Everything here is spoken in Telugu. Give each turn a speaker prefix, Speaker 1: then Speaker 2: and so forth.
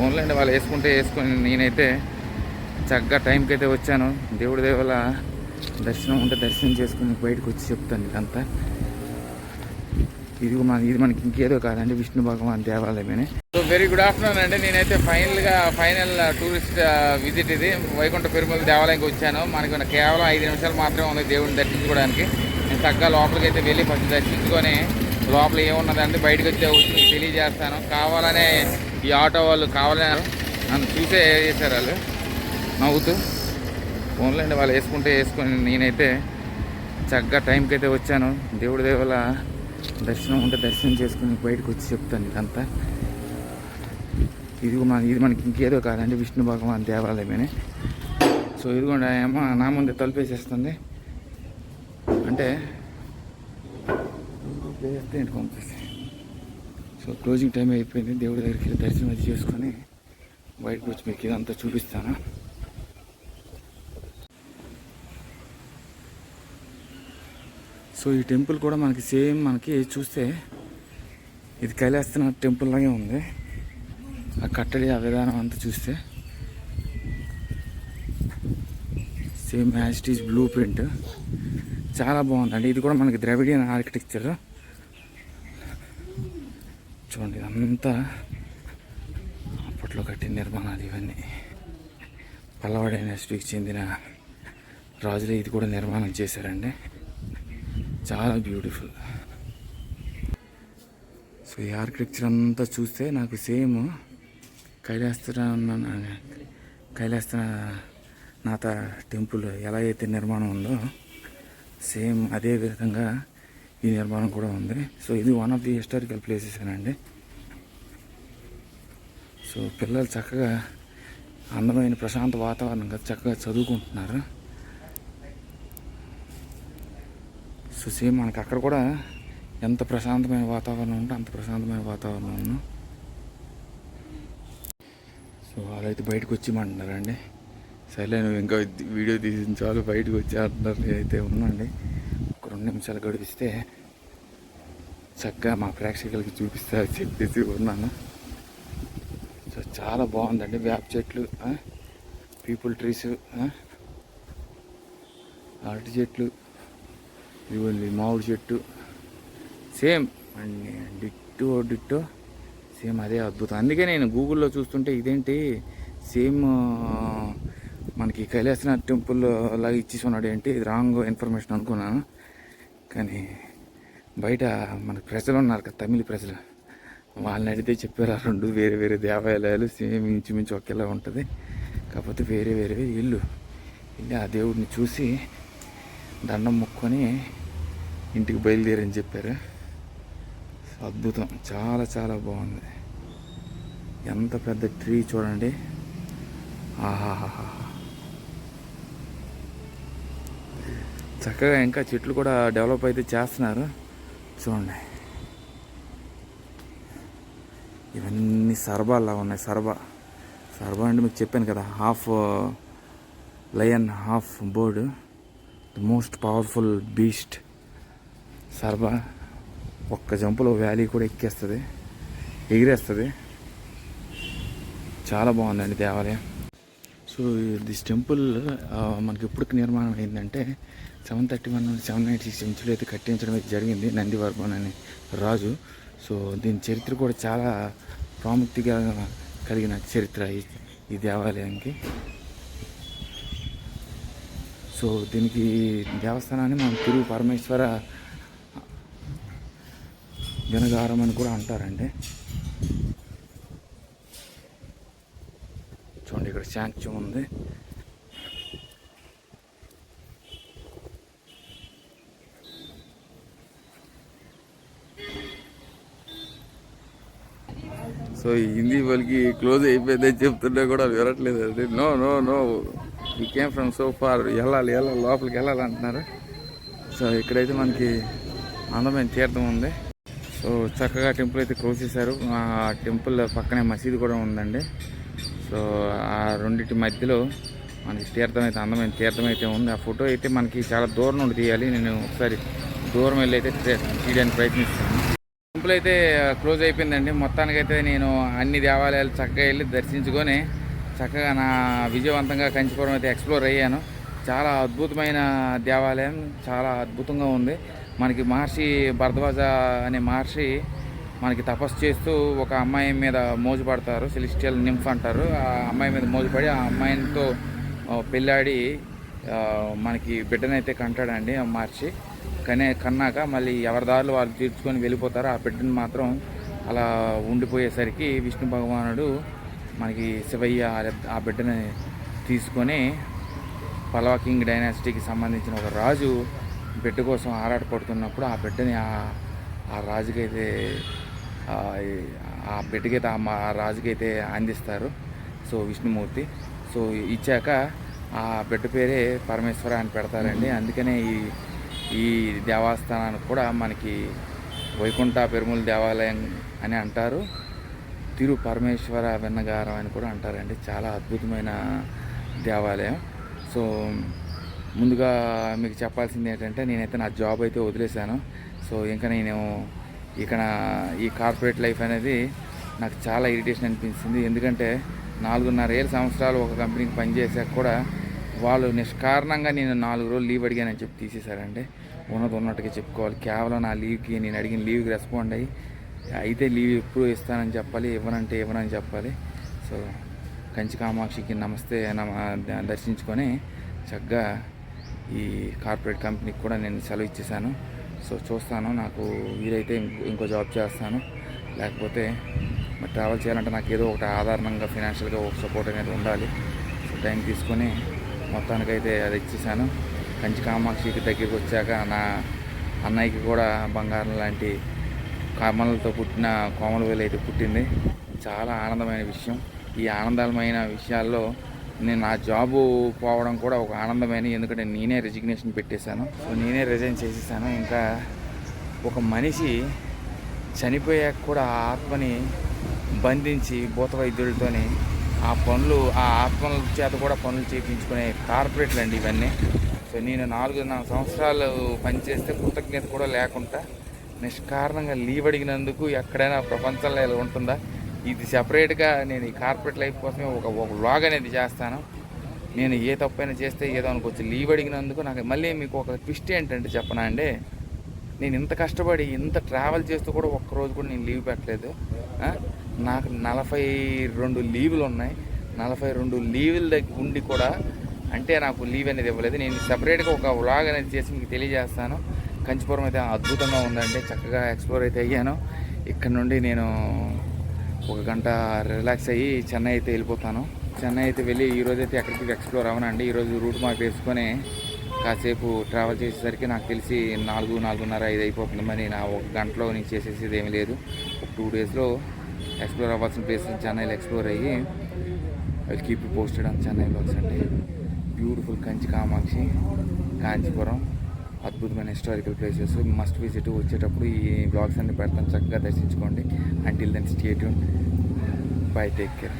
Speaker 1: ఫోన్లో వాళ్ళు వేసుకుంటే వేసుకొని నేనైతే చక్కగా టైంకి అయితే వచ్చాను. దేవుడి దేవల దర్శనం ఉంటే దర్శనం చేసుకుని బయటకు వచ్చి చెప్తాను ఇదంతా ఇది మన ఇది మనకి ఇంకేదో కాదండి విష్ణు భగవాన్ దేవాలయమే సో వెరీ గుడ్ ఆఫ్టర్నూన్ అండి. నేనైతే ఫైనల్గా ఫైనల్ టూరిస్ట్ విజిట్ ఇది. వైకుంఠ పెరుమల దేవాలయంకి వచ్చాను. మనకి కేవలం ఐదు నిమిషాలు మాత్రమే ఉంది దేవుడిని దర్శించుకోవడానికి. నేను చక్కగా లోపలికి అయితే వెళ్ళి ఫస్ట్ దర్శించుకొని లోపల ఏమున్నదంటే బయటకు వచ్చే వచ్చి తెలియజేస్తాను. కావాలనే ఈ ఆటో వాళ్ళు కావాలని నన్ను చూసే చేశారు వాళ్ళు. నవ్వుతూ ఫోన్లో అండి వాళ్ళు వేసుకుంటే వేసుకొని నేనైతే చక్కగా టైంకి అయితే వచ్చాను. దేవుడి దేవుల దర్శనం ఉంటే దర్శనం చేసుకుని బయటకు వచ్చి చెప్తాను ఇదంతా. ఇది మన ఇది మనకి ఇంకేదో కాదండి విష్ణు భగవాన్ దేవాలయమేనే. సో ఇదిగోండి ఏమో నా ముందే తలుపేసేస్తుంది. అంటే పంపిస్తే? సో క్లోజింగ్ టైం అయిపోయింది. దేవుడి దగ్గరికి దర్శనం అది చేసుకొని బయటకు వచ్చి మీకు ఇదంతా చూపిస్తాను. సో ఈ టెంపుల్ కూడా మనకి సేమ్ మనకి చూస్తే ఇది కైలాసనాథ్ టెంపుల్ లాగే ఉంది. ఆ కట్టడి ఆ విధానం అంతా చూస్తే సేమ్ యాజిటీస్ బ్లూ ప్రింట్. చాలా బాగుందండి. ఇది కూడా మనకి ద్రవిడియన్ ఆర్కిటెక్చర్. చూడండి ఇదంతా అప్పట్లో కట్టిన నిర్మాణాలు ఇవన్నీ. పల్లవాడ డైనాసిటీకి చెందిన రాజులు ఇది కూడా నిర్మాణం చేశారండి. చాలా బ్యూటిఫుల్. సో ఈ ఆర్కిటెక్చర్ అంతా చూస్తే నాకు సేమ్ కైలాస్త కైలాస్త నాథ టెంపుల్ ఎలా అయితే నిర్మాణం ఉందో సేమ్ అదే విధంగా ఈ నిర్మాణం కూడా ఉంది. సో ఇది one of the historical places అండి సో పిల్లలు చక్కగా అందమైన ప్రశాంత వాతావరణంగా చక్కగా చదువుకుంటున్నారు. సో సేమ్ మనకి అక్కడ కూడా ఎంత ప్రశాంతమైన వాతావరణం ఉంటే అంత ప్రశాంతమైన వాతావరణం ఉంది. సో వాళ్ళైతే బయటకు వచ్చిమంటున్నారండి సరే నువ్వు ఇంకా వీడియో తీసిన చాలు బయటకు వచ్చి అంటున్నారు. నేనైతే ఉన్నాండి రెండు నిమిషాలు గడిపిస్తే చక్కగా మా ప్రేక్షకులకి చూపిస్తా చెప్పేసి ఉన్నాను. సో చాలా బాగుందండి వేప చెట్లు పీపుల్ ట్రీస్ అరటి చెట్లు ఇవ్వండి మామిడి చెట్టు. సేమ్ అండి డిట్టో డిట్టో సేమ్ అదే అద్భుతం. అందుకే నేను గూగుల్లో చూస్తుంటే ఇదేంటి సేమ్ మనకి కైలాసనాథ్ టెంపుల్ లాగా ఇచ్చేసి ఉన్నాడు ఏంటి ఇది రాంగ్ ఇన్ఫర్మేషన్ అనుకున్నాను. కానీ బయట మన ప్రజలు ఉన్నారు కదా తమిళ ప్రజలు. వాళ్ళని అడిగితే చెప్పారు ఆ రెండు వేరే వేరే దేవాలయాలు సేమ్ ఇంచుమించు ఒకేలా ఉంటుంది. కాకపోతే వేరే వేరే ఇల్లు. వెళ్ళి ఆ దేవుడిని చూసి దండం ముక్కొని ఇంటికి బయలుదేరని చెప్పారు. అద్భుతం. చాలా చాలా బాగుంది. ఎంత పెద్ద ట్రీ చూడండి. ఆహాహాహా చక్కగా ఇంకా చెట్లు కూడా డెవలప్ అయితే చేస్తున్నారు. చూడండి. ఇవన్నీ సర్బాల్లా ఉన్నాయి. సర్బా. సర్బా అంటే మీకు చెప్పాను కదా half lion half bird. The most powerful beast. Sharabha ఒక్క జంపులో వ్యాలీ కూడా ఎక్కేస్తుంది. ఎగిరేస్తుంది. చాలా బాగుందండి దేవాలయం. సో దిస్ టెంపుల్ మనకి ఎప్పుడు నిర్మాణం అయిందంటే seven thirty one seven ninety six century అయితే కట్టించడం అయితే జరిగింది నందివర్మన్ అనే రాజు. సో దీని చరిత్ర కూడా చాలా ప్రాముఖ్యతగా కలిగిన చరిత్ర ఈ ఈ దేవాలయానికి. సో దీనికి దేవస్థానాన్ని మనం తిరుగు పరమేశ్వర జనగారం అని కూడా అంటారండి చూడండి ఇక్కడ శాంక్యం ఉంది. సో హిందీ వాళ్ళకి క్లోజ్ అయిపోయిందని చెప్తుంటే కూడా వినట్లేదు. అండి నో నో నో. ఈ కేమ్ ఫ్రమ్ సో ఫార్ వెళ్ళాలి వెళ్ళాలి లోపలికి వెళ్ళాలి అంటున్నారు. సో ఇక్కడైతే మనకి అందమైన తీర్థం ఉంది. సో చక్కగా టెంపుల్ అయితే క్లోజ్ చేశారు. ఆ టెంపుల్ పక్కనే మసీదు కూడా ఉందండి. సో ఆ రెండింటి మధ్యలో మనకి తీర్థం అయితే అందమైన తీర్థం అయితే ఉంది. ఆ ఫోటో అయితే మనకి చాలా దూరం నుండి తీయాలి. నేను ఒకసారి దూరం వెళ్ళి అయితే తీయడానికి ప్రయత్నిస్తాను. టెంపుల్ అయితే క్లోజ్ అయిపోయిందండి. మొత్తానికైతే నేను అన్ని దేవాలయాలు చక్కగా వెళ్ళి దర్శించుకొని చక్కగా నా విజయవంతంగా కంచిపురం అయితే ఎక్స్ప్లోర్ అయ్యాను. చాలా అద్భుతమైన దేవాలయం. చాలా అద్భుతంగా ఉంది. మనకి మహర్షి భరద్వాజ అనే మహర్షి మనకి తపస్సు చేస్తూ ఒక అమ్మాయి మీద మోజు పడతారు సెలిస్టియల్ నింఫ్ అంటారు. ఆ అమ్మాయి మీద మోజు పడి ఆ అమ్మాయితో పెళ్ళాడి మనకి బిడ్డనైతే కంటాడండి మార్చి కనే కన్నాక మళ్ళీ ఎవరి దారిలో వాళ్ళు తీర్చుకొని వెళ్ళిపోతారు ఆ బిడ్డను మాత్రం అలా ఉండిపోయేసరికి విష్ణు భగవానుడు మనకి శివయ్య ఆ- బిడ్డని తీసుకొని పల్లవ కింగ్ డైనాసిటీకి సంబంధించిన ఒక రాజు బిడ్డ కోసం ఆరాటపడుతున్నప్పుడు ఆ బిడ్డని ఆ ఆ రాజుకైతే ఆ, బిడ్డకైతే ఆ మా- రాజుకైతే అందిస్తారు. సో విష్ణుమూర్తి. సో ఇచ్చాక ఆ బిడ్డ పేరే పరమేశ్వర అని పెడతారండి. అందుకనే ఈ ఈ దేవస్థానానికి కూడా మనకి వైకుంఠ పెరుముల దేవాలయం అని అంటారు. తిరు పరమేశ్వర వెన్నగారం అని కూడా అంటారండి. చాలా అద్భుతమైన దేవాలయం. సో ముందుగా మీకు చెప్పాల్సింది ఏంటంటే నేనైతే నా జాబ్ అయితే వదిలేశాను. సో ఇంకా నేను ఇక్కడ ఈ కార్పొరేట్ లైఫ్ అనేది నాకు చాలా ఇరిటేషన్ అనిపించింది ఎందుకంటే నాలుగున్నర ఏళ్ళ సంవత్సరాలు ఒక కంపెనీకి పనిచేసాక కూడా వాళ్ళు నిష్కారణంగా నేను నాలుగు రోజులు లీవ్ అడిగానని చెప్పి తీసేశారంటే ఉన్నది ఉన్నట్టుగా చెప్పుకోవాలి. కేవలం నా లీవ్కి నేను అడిగిన లీవ్కి రెస్పాండ్ అయ్యి అయితే లీవ్ ఎప్పుడు ఇస్తానని చెప్పాలి? ఇవ్వనంటే ఇవ్వనని చెప్పాలి. సో కంచి కామాక్షికి నమస్తే నమ దర్శించుకొని చక్కగా ఈ కార్పొరేట్ కంపెనీకి కూడా నేను సెలవు ఇచ్చేసాను సో చూస్తాను నాకు వీలైతే ఇంకో ఇంకో జాబ్ చేస్తాను. లేకపోతే మరి ట్రావెల్ చేయాలంటే నాకు ఏదో ఒకటి ఆధారణంగా ఫినాన్షియల్గా ఒక సపోర్ట్ అనేది ఉండాలి. సో టైం తీసుకొని మొత్తానికైతే అది ఇచ్చేసాను. కంచి కామాక్షికి దగ్గరికి వచ్చాక నా అన్నయ్యకి కూడా బంగారం లాంటి కమలతో పుట్టిన కోమలవేలు అయితే పుట్టింది. చాలా ఆనందమైన విషయం. ఈ ఆనందమైన విషయాల్లో నేను నా జాబు పోవడం కూడా ఒక ఆనందమైన ఎందుకంటే నేనే రెసిగ్నేషన్ పెట్టేశాను. సో నేనే రిజైన్ చేసేసాను. ఇంకా ఒక మనిషి చనిపోయాక కూడా ఆ ఆత్మని బంధించి భూత వైద్యులతోని ఆ పనులు ఆ ఆత్మల చేత కూడా పనులు చేయించుకునే కార్పొరేట్లు అండి ఇవన్నీ. సో నేను నాలుగు నాలుగు సంవత్సరాలు పనిచేస్తే కృతజ్ఞత కూడా లేకుండా నిష్కారణంగా లీవ్ అడిగినందుకు ఎక్కడైనా ప్రపంచంలో ఇలా ఉంటుందా? ఇది సెపరేట్గా నేను ఈ కార్పొరేట్ లైఫ్ కోసమే ఒక ఒక వ్లాగ్ అనేది చేస్తాను. నేను ఏ తప్పైనా చేస్తే ఏదో అనుకోవచ్చు లీవ్ అడిగినందుకు నాకు మళ్ళీ మీకు ఒక ట్విస్ట్ ఏంటంటే చెప్పనా అండి? నేను ఇంత కష్టపడి ఇంత ట్రావెల్ చేస్తూ కూడా ఒక్క రోజు కూడా నేను లీవ్ పెట్టలేదు. నాకు నలభై రెండు లీవులు ఉన్నాయి. నలభై రెండు లీవుల దగ్గర ఉండి కూడా అంటే నాకు లీవ్ అనేది ఇవ్వలేదు. నేను సపరేట్గా ఒక వ్లాగ్ అనేది చేసి మీకు తెలియజేస్తాను. కంచిపురం అయితే అద్భుతంగా ఉందండి. చక్కగా ఎక్స్ప్లోర్ అయితే అయ్యాను. ఇక్కడ నుండి నేను ఒక గంట రిలాక్స్ అయ్యి చెన్నై అయితే వెళ్ళిపోతాను. చెన్నై అయితే వెళ్ళి ఈ రోజు అయితే ఎక్కడికి ఎక్స్ప్లోర్ అవనండి ఈరోజు రూట్ మాకు వేసుకొని కాసేపు ట్రావెల్ చేసేసరికి నాకు తెలిసి నాలుగు నాలుగున్నర ఐదు అయిపోతుంది. మరి నా ఒక గంటలో నేను చేసేసేది ఏమీ లేదు. ఒక టూ డేస్లో ఎక్స్ప్లోర్ అవ్వాల్సిన ప్లేస్ చెన్నైలో ఎక్స్ప్లోర్ అయ్యి I keep posted on Chennai blogs అండి బ్యూటిఫుల్ కంచి కామాక్షి కాంచీపురం. అద్భుతమైన హిస్టారికల్ ప్లేసెస్. మస్ట్ విజిట్ వచ్చేటప్పుడు ఈ బ్లాగ్స్ అన్ని పెడతాను. చక్కగా దర్శించుకోండి. Until then stay bye take care